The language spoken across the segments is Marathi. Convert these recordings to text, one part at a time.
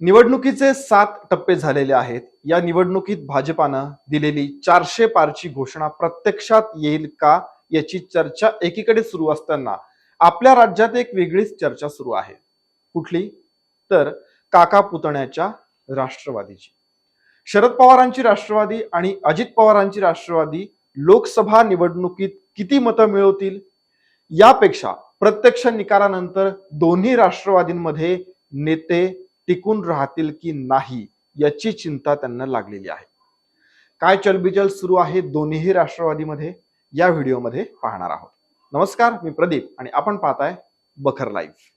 निवडणुकीचे सात टप्पे झालेले आहेत. या निवडणुकीत भाजपानं दिलेली चारशे पारची घोषणा प्रत्यक्षात येईल का याची चर्चा एकीकडे सुरू असताना आपल्या राज्यात एक वेगळीच चर्चा सुरू आहे. कुठली? तर काका पुतण्याच्या राष्ट्रवादीची. शरद पवारांची राष्ट्रवादी आणि अजित पवारांची राष्ट्रवादी लोकसभा निवडणुकीत किती मतं मिळवतील? यापेक्षा प्रत्यक्ष निकालानंतर दोन्ही राष्ट्रवादींमध्ये नेते टिकून राहतील की नाही याची चिंता त्यांना लागलेली आहे. काय चलबिचल सुरू आहे दोन्हीही राष्ट्रवादीमध्ये? या व्हिडिओमध्ये पाहणार आहोत. नमस्कार मी प्रदीप आणि आपण पाहताय बखर लाईव्ह.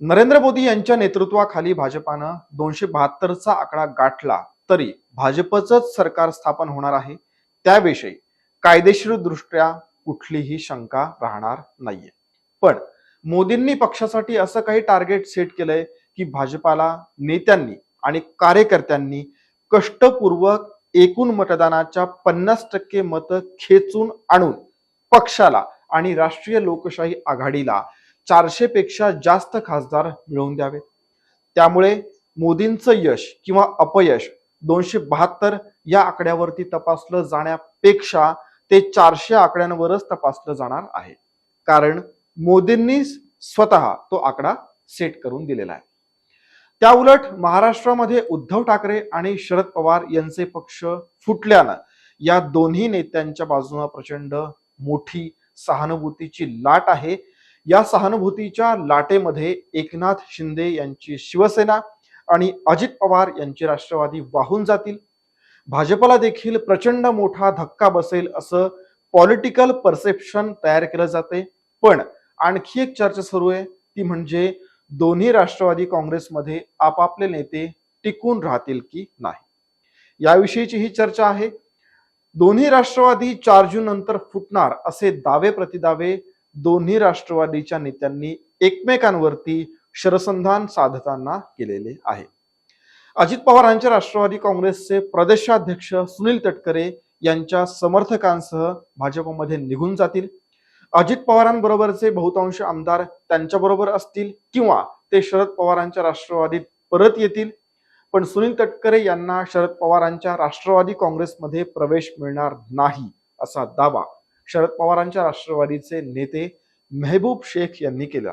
नरेंद्र मोदी यांच्या नेतृत्वाखाली भाजपानं दोनशे बहात्तरचा आकडा गाठला तरी भाजपचंच सरकार स्थापन होणार आहे. त्याविषयी कायदेशीर दृष्ट्या कुठलीही शंका राहणार नाहीये. पण मोदींनी पक्षासाठी असं काही टार्गेट सेट केलंय की भाजपाला नेत्यांनी आणि कार्यकर्त्यांनी कष्टपूर्वक एकूण मतदानाच्या पन्नास टक्के मतं खेचून आणून पक्षाला आणि राष्ट्रीय लोकशाही आघाडीला चारशे पेक्षा जास्त खासदार मिळवून द्यावेत. त्यामुळे मोदींचं यश किंवा अपयश दोनशे बहात्तर या आकड्यावरती तपासलं जाण्यापेक्षा ते चारशे आकड्यांवरच तपासलं जाणार आहे. कारण मोदींनी स्वतः तो आकडा सेट करून दिलेला आहे. त्या उलट महाराष्ट्रामध्ये उद्धव ठाकरे आणि शरद पवार यांचे पक्ष फुटल्यानं या दोन्ही नेत्यांच्या बाजूने प्रचंड मोठी सहानुभूतीची लाट आहे. या सहानुभूतीच्या लाटेमध्ये एकनाथ शिंदे यांची शिवसेना आणि अजित पवार यांची राष्ट्रवादी वाहून जातील. भाजपला देखील प्रचंड मोठा धक्का बसेल असं पॉलिटिकल परसेप्शन तयार केलं जाते. पण आणखी एक चर्चा सुरू आहे. ती म्हणजे दोन्ही राष्ट्रवादी काँग्रेसमध्ये आपापले नेते टिकून राहतील की नाही? याविषयीची ही चर्चा आहे. दोन्ही राष्ट्रवादी चार जून नंतर फुटणार असे दावे प्रतिदावे दोन्ही राष्ट्रवादीच्या नेत्यांनी एकमेकांवरती शरसंधान साधताना केलेले आहे. अजित पवारांच्या राष्ट्रवादी काँग्रेसचे प्रदेशाध्यक्ष सुनील तटकरे यांच्या समर्थकांसह भाजपमध्ये निघून जातील. अजित पवारांबरोबरचे बहुतांश आमदार त्यांच्याबरोबर असतील किंवा ते शरद पवारांच्या राष्ट्रवादीत परत येतील. पण सुनील तटकरे यांना शरद पवारांच्या राष्ट्रवादी काँग्रेसमध्ये प्रवेश मिळणार नाही असा दावा शरद पवारांच्या राष्ट्रवादीचे नेते मेहबूब शेख यांनी केला.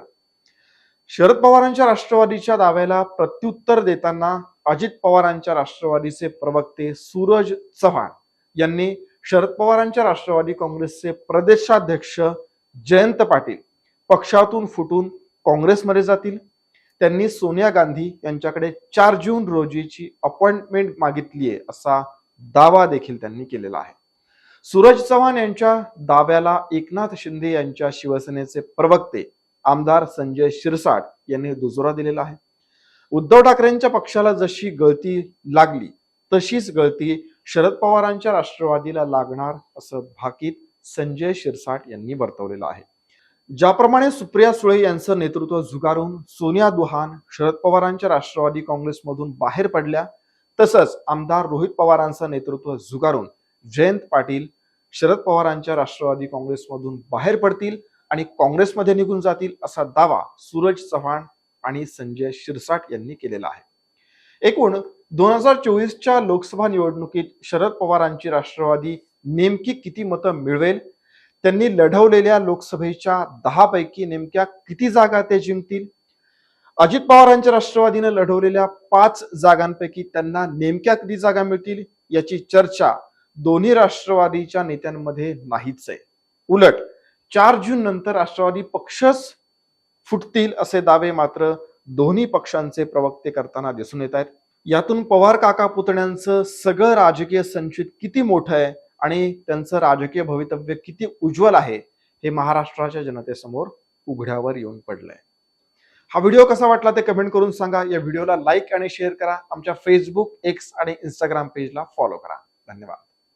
शरद पवारांच्या राष्ट्रवादीच्या दाव्याला प्रत्युत्तर देताना अजित पवारांच्या राष्ट्रवादीचे प्रवक्ते सूरज चव्हाण यांनी शरद पवारांच्या राष्ट्रवादी काँग्रेसचे प्रदेशाध्यक्ष जयंत पाटील पक्षातून फुटून काँग्रेसमध्ये जातील. त्यांनी सोनिया गांधी यांच्याकडे चार जून रोजीची अपॉइंटमेंट मागितली आहे असा दावा देखील त्यांनी केलेला आहे. सूरज चव्हाण यांच्या दाव्याला एकनाथ शिंदे यांच्या शिवसेनेचे प्रवक्ते आमदार संजय शिरसाट यांनी दुजोरा दिलेला आहे. उद्धव ठाकरेंच्या पक्षाला जशी गळती लागली तशीच गळती शरद पवारांच्या राष्ट्रवादीला लागणार असं भाकीत संजय शिरसाट यांनी वर्तवलेलं आहे. ज्याप्रमाणे सुप्रिया सुळे यांचं नेतृत्व झुगारून सोनिया दुहान शरद पवारांच्या राष्ट्रवादी काँग्रेसमधून बाहेर पडल्या तसंच आमदार रोहित पवारांचं नेतृत्व झुगारून जयंत पाटील शरद पवारांच्या राष्ट्रवादी काँग्रेसमधून बाहेर पडतील आणि काँग्रेसमध्ये निघून जातील असा दावा सूरज चव्हाण आणि संजय शिरसाट यांनी केलेला आहे. एकूण दोन हजार चोवीसच्या लोकसभा निवडणुकीत शरद पवारांची राष्ट्रवादी नेमकी किती मतं मिळवेल? त्यांनी लढवलेल्या लोकसभेच्या दहा पैकी नेमक्या किती जागा ते जिंकतील? अजित पवारांच्या राष्ट्रवादीनं लढवलेल्या पाच जागांपैकी त्यांना नेमक्या किती जागा मिळतील याची चर्चा दोन्ही राष्ट्रवादीच्या नेत्यांमध्ये नाहीच आहे. उलट चार जून नंतर राष्ट्रवादी पक्षच फुटतील असे दावे मात्र दोन्ही पक्षांचे प्रवक्ते करताना दिसून येत आहेत. यातून पवार काका पुतण्यांचं सगळं राजकीय संचित किती मोठं आहे आणि त्यांचं राजकीय भवितव्य किती उज्ज्वल आहे हे महाराष्ट्राच्या जनतेसमोर उघड्यावर येऊन पडलंय. हा व्हिडिओ कसा वाटला ते कमेंट करून सांगा. या व्हिडिओला लाईक आणि शेअर करा. आमच्या फेसबुक एक्स आणि इंस्टाग्राम पेजला फॉलो करा. धन्यवाद.